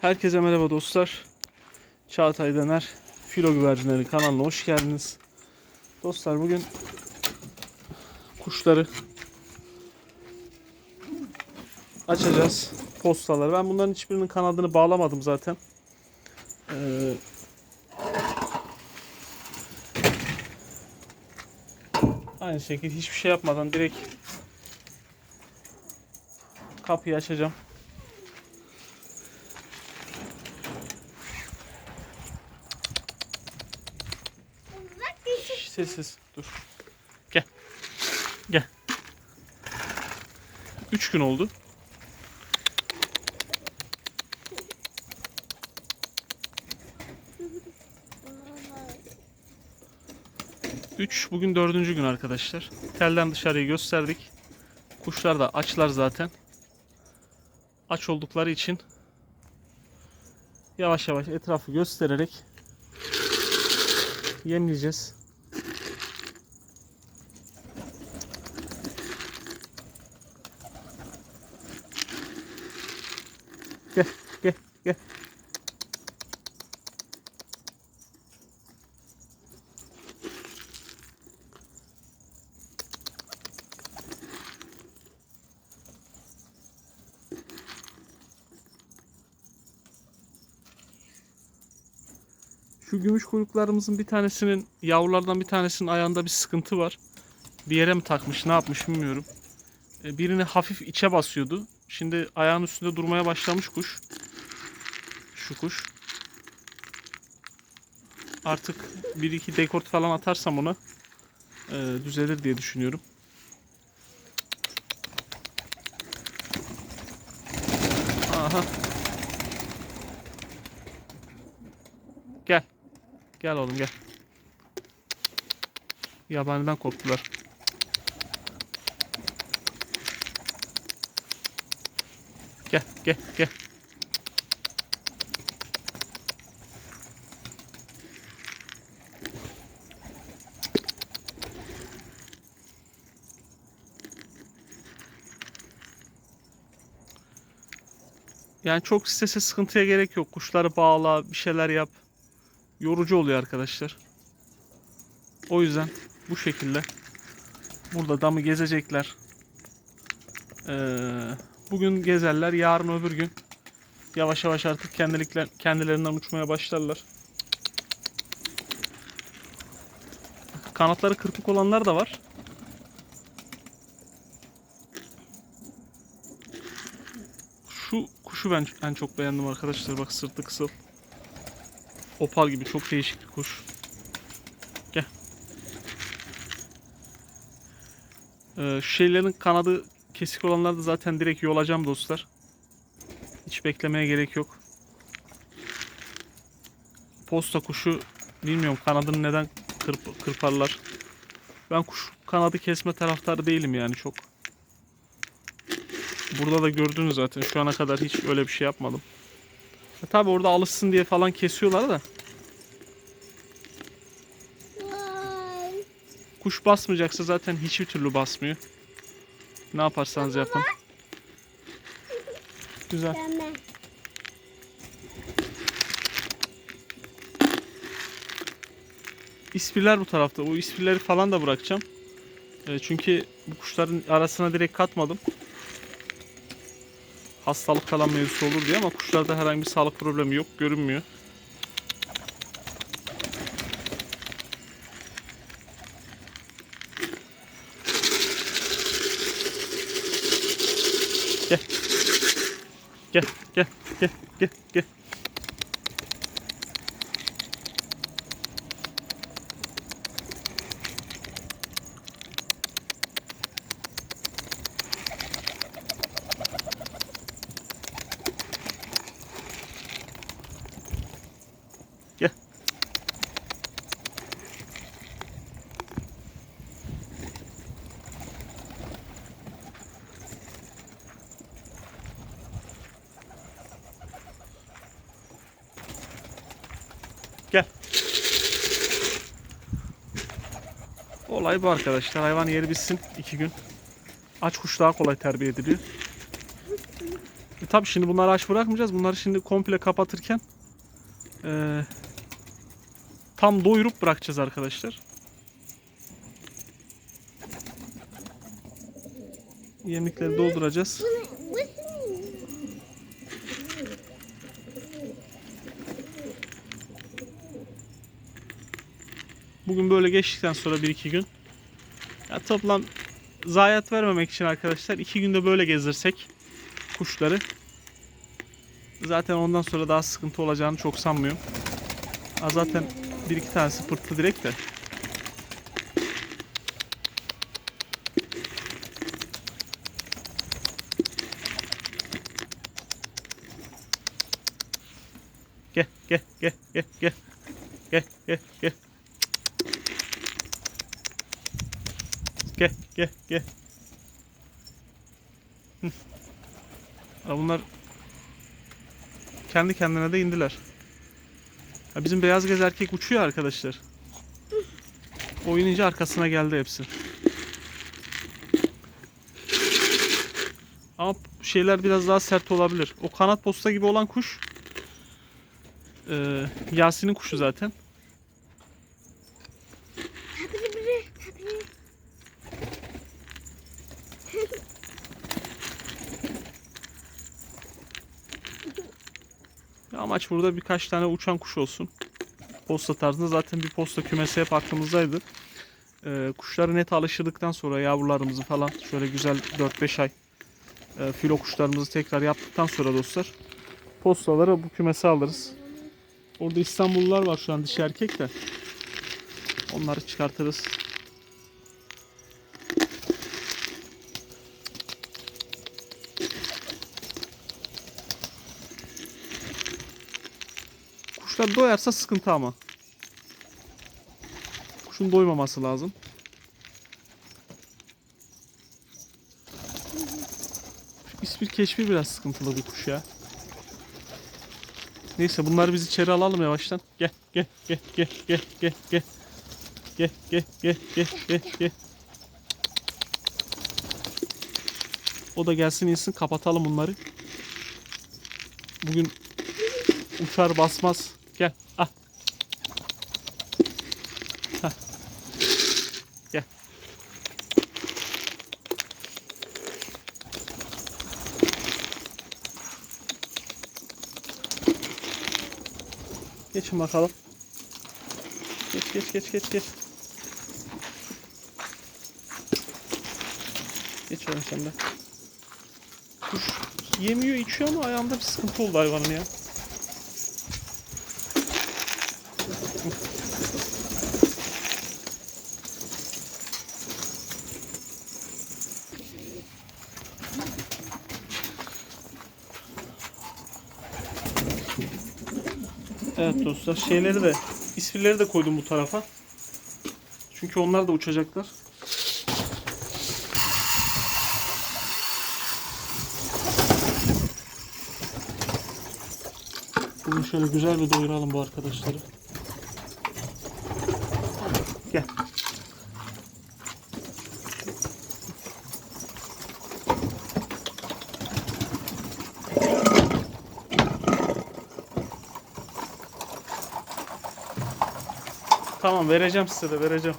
Herkese merhaba dostlar. Çağatay Dener Filo Güvercinleri kanalına hoş geldiniz. Dostlar bugün kuşları açacağız. Postaları. Ben bunların hiçbirinin kanadını bağlamadım zaten. Ee, aynı şekilde hiçbir şey yapmadan direkt kapıyı açacağım. Sessiz dur. Gel. Gel. Üç gün oldu. Üç bugün dördüncü gün arkadaşlar. Telden dışarıyı gösterdik. Kuşlar da açlar zaten. Aç oldukları için yavaş yavaş etrafı göstererek yemleyeceğiz. Gel, gel, gel. Şu gümüş kuyruklarımızın bir tanesinin yavrulardan bir tanesinin ayağında bir sıkıntı var. Bir yere mi takmış ne yapmış bilmiyorum. E, Birini hafif içe basıyordu. Şimdi ayağın üstünde durmaya başlamış kuş. Şu kuş. Artık bir iki dekort falan atarsam ona e, düzelir diye düşünüyorum. Aha. Gel. Gel oğlum gel. Yabaniden korktular. Gel gel gel. Yani çok strese sıkıntıya gerek yok. Kuşları bağla, bir şeyler yap. Yorucu oluyor arkadaşlar. O yüzden bu şekilde burada damı gezecekler. Ee, bugün gezerler. Yarın öbür gün yavaş yavaş artık kendilikler, kendilerinden uçmaya başlarlar. Kanatları kırpık olanlar da var. Şu kuşu ben en çok beğendim arkadaşlar. Bak sırtı kısıl. Opal gibi çok değişik bir kuş. Gel. Ee, şu şeylerin kanadı kesik olanları da zaten direkt yolacağım dostlar. Hiç beklemeye gerek yok. Posta kuşu bilmiyorum kanadını neden kırp, kırparlar. Ben kuş kanadı kesme taraftarı değilim yani çok. Burada da gördünüz zaten şu ana kadar hiç öyle bir şey yapmadım. E tabi orada alışsın diye falan kesiyorlar da. Kuş basmayacaksa zaten hiçbir türlü basmıyor. Ne yaparsanız yapın. Güzel. İspirler bu tarafta. O ispirleri falan da bırakacağım. E, çünkü bu kuşların arasına direkt katmadım. Hastalık falan mevzusu olur diye ama kuşlarda herhangi bir sağlık problemi yok. Görünmüyor. Gel. Gel, gel, gel, gel, Olay bu arkadaşlar. Hayvan yeri bitsin. iki gün. Aç kuş daha kolay terbiye ediliyor. tabii şimdi bunları aç bırakmayacağız. Bunları şimdi komple kapatırken eee, tam doyurup bırakacağız arkadaşlar. Yemekleri dolduracağız. Bugün böyle geçtikten sonra 1-2 gün ya toplam zayiat vermemek için arkadaşlar 2 günde böyle gezdirsek kuşları zaten ondan sonra daha sıkıntı olacağını çok sanmıyorum. Ha zaten bir iki tanesi pırttı direkt de. Gel gel gel gel gel. Gel gel gel. Gel gel gel. Ha, bunlar kendi kendine de indiler. Ha, bizim beyaz göz erkek uçuyor arkadaşlar. Oynayınca arkasına geldi hepsi. Ama şeyler biraz daha sert olabilir. O kanat posta gibi olan kuş e, Yasin'in kuşu zaten. Burada birkaç tane uçan kuş olsun. Posta tarzında zaten bir posta kümesi hep aklımızdaydı. Ee, kuşları net alıştırdıktan sonra yavrularımızı falan şöyle güzel 4-5 ay e, filo kuşlarımızı tekrar yaptıktan sonra dostlar postalara bu kümesi alırız. Orada İstanbullular var şu an dişi erkek de. Onları çıkartırız. Kuşlar doyarsa sıkıntı ama. Kuşun doymaması lazım. Şu ispir keşfi biraz sıkıntılı bir kuş ya. Neyse bunları biz içeri alalım yavaştan. Gel gel gel gel gel gel gel. Gel gel gel gel gel gel. O da gelsin insin kapatalım bunları. Bugün uçar basmaz. Gel. Ah. Hah. Gel. Geçin bakalım. Geç geç geç geç geç. Geç oğlum sen de. Kuş yemiyor içiyor ama ayağımda bir sıkıntı oldu hayvanın ya. Evet dostlar şeyleri de isfilleri de koydum bu tarafa. Çünkü onlar da uçacaklar. Bugün şöyle güzel bir doyuralım bu arkadaşları. Gel. Tamam vereceğim size de vereceğim.